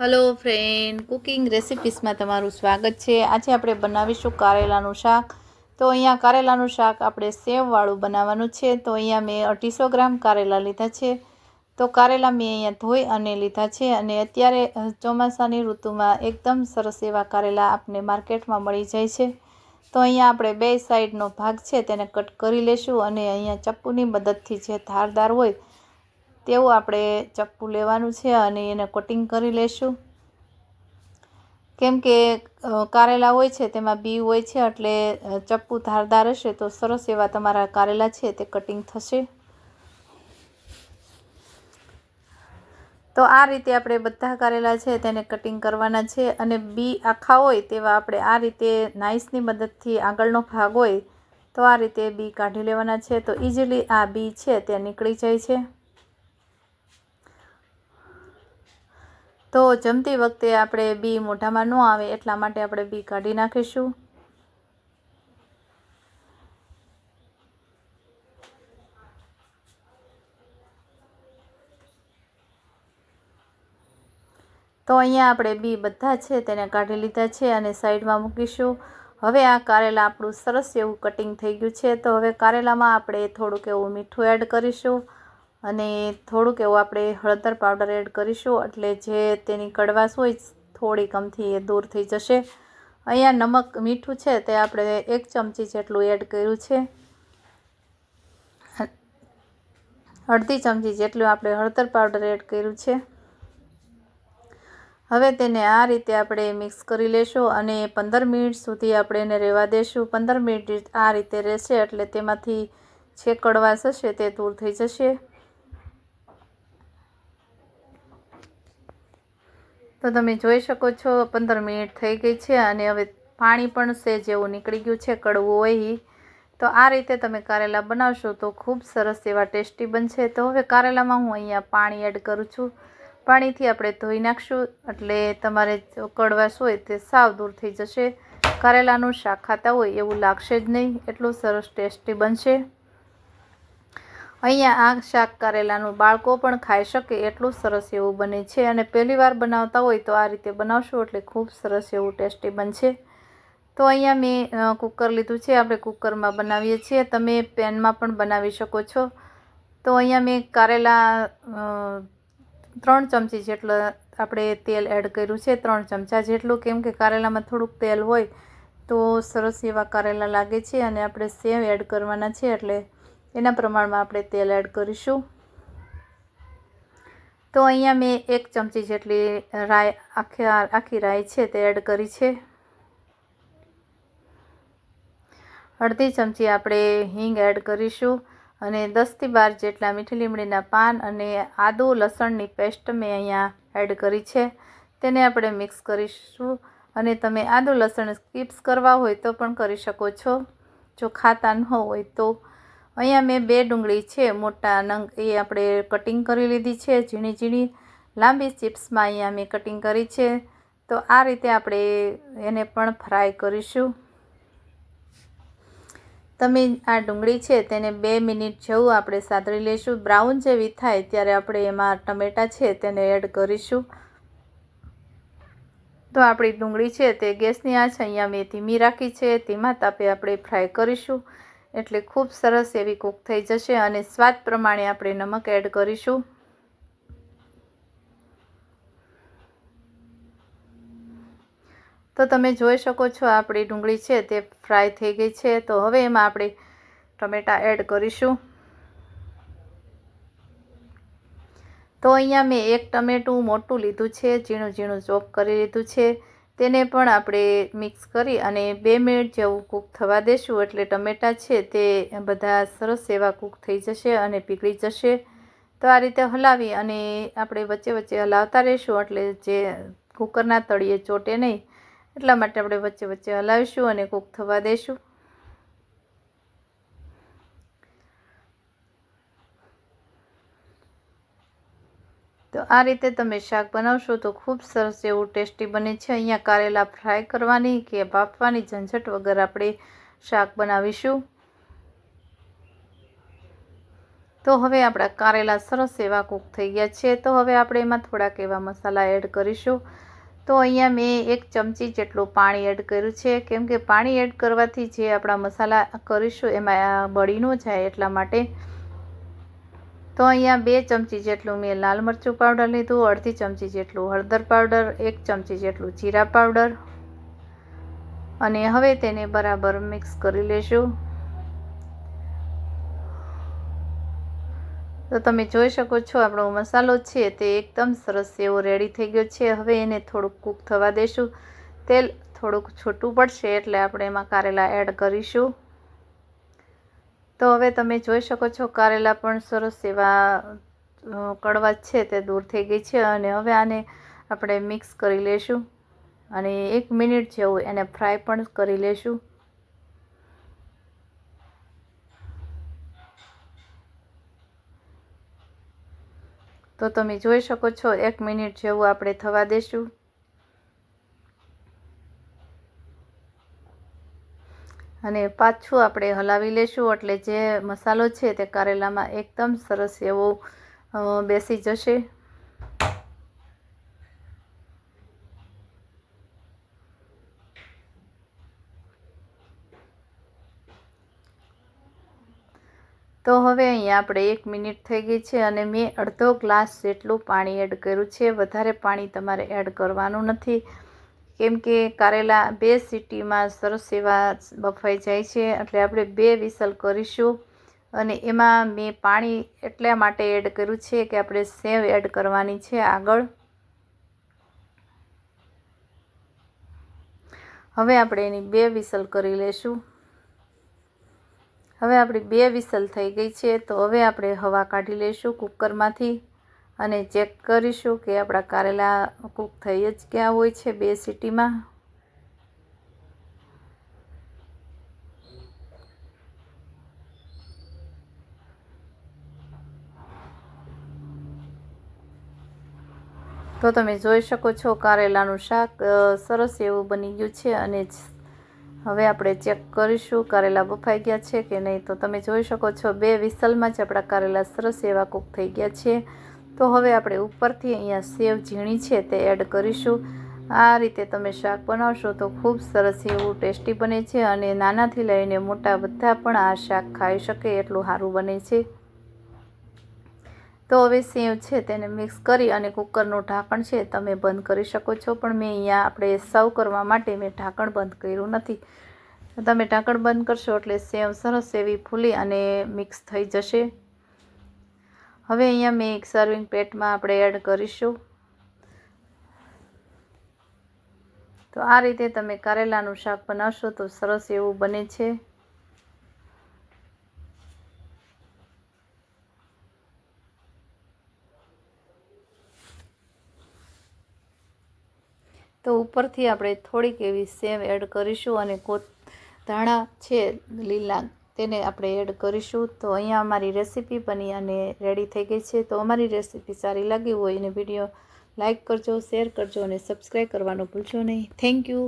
Hello friend cooking રેસિપીસમાં તમારું સ્વાગત છે. આજે આપણે બનાવીશું કારેલાનું શાક. તો અહીંયા કારેલાનું શાક આપણે સેવવાળું બનાવવાનું છે. તો અહીંયા મેં અઢીસો ગ્રામ કારેલા લીધા છે. તો કારેલા મેં અહીંયા ધોઈ અને લીધા છે. અને અત્યારે ચોમાસાની ઋતુમાં એકદમ સરસ એવા કારેલા આપણે માર્કેટમાં મળી જાય છે. તો અહીંયા આપણે બે સાઈડનો ભાગ છે, તેને કટ કરી લેશું અને અહીંયા ચપ્પુની મદદથી જે ધારદાર હોય તેવું આપણે ચપ્પુ લેવાનું છે અને એને કટિંગ કરી લેશું. કેમ કે કારેલા હોય છે, તેમાં બી હોય છે, એટલે ચપ્પુ ધારદાર હશે તો સરસ એવા તમારા કારેલા છે, તે કટિંગ થશે. તો આ રીતે આપણે બધા કારેલા છે, તેને કટિંગ કરવાના છે, અને બી આખા હોય તેવા આપણે આ રીતે નાઇસની મદદથી આગળનો ભાગ હોય, તો આ રીતે બી કાઢી લેવાના છે, તો ઇઝીલી આ બી છે તે નીકળી જાય છે. તો જમતી વખતે આપણે બી મોઢામાં ન આવે એટલા માટે આપણે બી કાઢી નાખીશું. તો અહીંયા આપણે બી બધા છે તેને કાઢી લીધા છે અને સાઈડમાં મૂકીશું. હવે આ કારેલા આપણું સરસ એવું કટિંગ થઈ ગયું છે. તો હવે કારેલામાં આપણે થોડુંક એવું મીઠું એડ કરીશું. અને થોડુંક એવું આપણે હળદર પાવડર એડ કરીશું, એટલે જે તેની કડવાશ હોય થોડી કમથી એ દૂર થઈ જશે. અહીંયા નમક મીઠું છે, તે આપણે એક ચમચી જેટલું એડ કર્યું છે. અડધી ચમચી જેટલું આપણે હળદર પાવડર એડ કર્યું છે. હવે તેને આ રીતે આપણે મિક્સ કરી લેશું અને પંદર મિનિટ સુધી આપણે એને રહેવા દેશું. પંદર મિનિટ આ રીતે રહેશે, એટલે તેમાંથી જે કડવાશ હશે તે દૂર થઈ જશે. તો તમે જોઈ શકો છો, પંદર મિનિટ થઈ ગઈ છે અને હવે પાણી પણ છે જેવું નીકળી ગયું છે, કડવું હોય. તો આ રીતે તમે કારેલા બનાવશો તો ખૂબ સરસ એવા ટેસ્ટી બનશે. તો હવે કારેલામાં હું અહીંયા પાણી એડ કરું છું. પાણીથી આપણે ધોઈ નાખશું, એટલે તમારે કડવાશ હોય તે સાવ દૂર થઈ જશે. કારેલાનું શાક ખાતા હોય એવું લાગશે જ નહીં, એટલું સરસ ટેસ્ટી બનશે. અહીંયા આ શાક કારેલાનું બાળકો પણ ખાઈ શકે એટલું સરસ એવું બને છે અને પહેલી વાર બનાવતા હોય તો આ રીતે બનાવશો એટલે ખૂબ સરસ એવું ટેસ્ટી બનશે. તો અહીંયા મેં કુકર લીધું છે, આપણે કુકરમાં બનાવીએ છીએ. તમે પેનમાં પણ બનાવી શકો છો. તો અહીંયા મેં કારેલા ત્રણ ચમચી જેટલા આપણે તેલ એડ કર્યું છે, ત્રણ ચમચા જેટલું. કેમ કે કારેલામાં થોડુંક તેલ હોય તો સરસ એવા કારેલા લાગે છે અને આપણે સેવ એડ કરવાના છે એટલે એના પ્રમાણમાં આપણે તેલ એડ કરીશું. તો અહીંયા મેં એક ચમચી જેટલી રાય આખી આખી રાય છે તે એડ કરી છે. અડધી ચમચી આપણે હિંગ એડ કરીશું અને દસથી બાર જેટલા મીઠી લીમડીના પાન અને આદુ લસણની પેસ્ટ મેં અહીંયા એડ કરી છે. તેને આપણે મિક્સ કરીશું અને તમે આદુ લસણ સ્કીપ્સ કરવા હોય તો પણ કરી શકો છો. જો ખાતા ન હોય તો અહીંયા મેં બે ડુંગળી છે, મોટા નંગ, એ આપણે કટિંગ કરી લીધી છે, ઝીણી ઝીણી, લાંબી ચિપ્સમાં અહીંયા મેં કટિંગ કરી છે. તો આ રીતે આપણે એને પણ ફ્રાય કરીશું. તમે આ ડુંગળી છે તેને બે મિનિટ જેવું આપણે સાતળી લઈશું બ્રાઉન જેવી થાય ત્યારે આપણે એમાં ટમેટાં છે તેને એડ કરીશું. તો આપણી ડુંગળી છે તે ગેસની આંચ અહીંયા મેં ધીમી રાખી છે, ધીમા તાપે આપણે ફ્રાય કરીશું. એટલે ખૂબ સરસ એવી કૂક થઈ જશે અને સ્વાદ પ્રમાણે આપણે નમક એડ કરીશું. તો તમે જોઈ શકો છો આપણી ડુંગળી છે, તે ફ્રાય થઈ ગઈ છે. તો હવે એમાં આપણે ટમેટાં એડ કરીશું. તો અહીંયા મેં એક ટમેટું મોટું લીધું છે, ઝીણું ઝીણું ચોપ કરી લીધું છે. તેને પણ આપણે મિક્સ કરી અને બે મિનિટ જેવું કૂક થવા દેશું. એટલે ટમેટાં છે તે બધા સરસ એવા કૂક થઈ જશે અને પીગળી જશે. તો આ રીતે હલાવી અને આપણે વચ્ચે વચ્ચે હલાવતા રહીશું. એટલે જે કૂકરના તળિયે ચોટે નહીં, એટલા માટે આપણે વચ્ચે વચ્ચે હલાવીશું અને કૂક થવા દઈશું તો આ રીતે તમે શાક બનાવશો તો ખૂબ સરસ એવું ટેસ્ટી બને છે. અહીંયા કારેલા ફ્રાય કરવાની કે બાફવાની ઝંઝટ વગર આપણે શાક બનાવીશું. તો હવે આપણા કારેલા સરસ એવા કૂક થઈ ગયા છે. તો હવે આપણે એમાં થોડાક એવા મસાલા એડ કરીશું. તો અહીંયા મેં એક ચમચી જેટલું પાણી એડ કર્યું છે. કેમ કે પાણી એડ કરવાથી જે આપણા મસાલા કરીશું એમાં બળી ન જાય એટલા માટે તો અહીંયા બે ચમચી જેટલું મેં લાલ મરચું પાવડર લીધું, અડધી ચમચી જેટલું હળદર પાવડર, એક ચમચી જેટલું જીરા પાવડર. અને હવે તેને બરાબર મિક્સ કરી લેશું. તો તમે જોઈ શકો છો, આપણો મસાલો છે તે એકદમ સરસ એવો રેડી થઈ ગયો છે. હવે એને થોડુંક કૂક થવા દેશું. તેલ થોડુંક છોટું પડશે એટલે આપણે એમાં કારેલા એડ કરીશું. તો હવે તમે જોઈ શકો છો કારેલા પણ સરસ એવા કડવા છે તે દૂર થઈ ગઈ છે અને હવે આને આપણે મિક્સ કરી લેશું. અને એક મિનિટ જેવું એને ફ્રાય પણ કરી લેશું. તો તમે જોઈ શકો છો, એક મિનિટ જેવું આપણે થવા દેશું. અને પાછું આપણે હલાવી લેશું. એટલે જે મસાલો છે તે કારેલામાં એકદમ સરસ એવો બેસી જશે. તો હવે અહીંયા આપણે એક મિનિટ થઈ ગઈ છે અને મેં અડધો ગ્લાસ જેટલું પાણી એડ કર્યું છે. વધારે પાણી તમારે એડ કરવાનું નથી. કેમ કે કારેલા બે સીટીમાં સરસ એવા બફાઈ જાય છે, એટલે આપણે બે વિસલ કરીશું. અને એમાં મેં પાણી એટલા માટે એડ કર્યું છે કે આપણે સેવ એડ કરવાની છે આગળ. હવે આપણે એની બે વિસલ કરી લેશું. હવે આપણી બે વિસલ થઈ ગઈ છે, તો હવે આપણે હવા કાઢી લઈશું કુકરમાંથી. અને ચેક કરીશું કે આપણા કારેલા કૂક થઈ જ ક્યાં હોય છે બે સિટીમાં. તો તમે જોઈ શકો છો કારેલાનું શાક સરસ એવું બની ગયું છે અને હવે આપણે ચેક કરીશું કારેલા બફાઈ ગયા છે કે નહીં. તો તમે જોઈ શકો છો બે વિસલમાં જ આપણા કારેલા સરસ એવા કૂક થઈ ગયા છે. તો હવે આપણે ઉપરથી અહીંયા સેવ ઝીણી છે તે એડ કરીશું. આ રીતે તમે શાક બનાવશો તો ખૂબ સરસ એવું ટેસ્ટી બને છે અને નાનાથી લઈને મોટા બધા પણ આ શાક ખાઈ શકે એટલું સારું બને છે. તો હવે સેવ છે તેને મિક્સ કરી અને કુકરનું ઢાંકણ છે તમે બંધ કરી શકો છો. પણ મેં અહીંયા આપણે સર્વ કરવા માટે મેં ઢાંકણ બંધ કર્યું નથી. તમે ઢાંકણ બંધ કરશો એટલે સેવ સરસ એવી ફૂલી અને મિક્સ થઈ જશે. હવે અહીંયા મેં એક સર્વિંગ પ્લેટમાં આપણે એડ કરીશું. તો આ રીતે તમે કારેલાનું શાક બનાવશો તો સરસ એવું બને છે. તો ઉપરથી આપણે થોડીક એવી સેવ એડ કરીશું અને કો ધાણા છે લીલા તેને આપણે એડ કરીશું. તો અહીંયા અમારી રેસીપી બની અને રેડી થઈ ગઈ છે. તો અમારી રેસીપી સારી લાગી હોય અને વીડિયો લાઇક કરજો શેર કરજો અને સબસ્ક્રાઈબ કરવાનું ભૂલશો નહીં. Thank you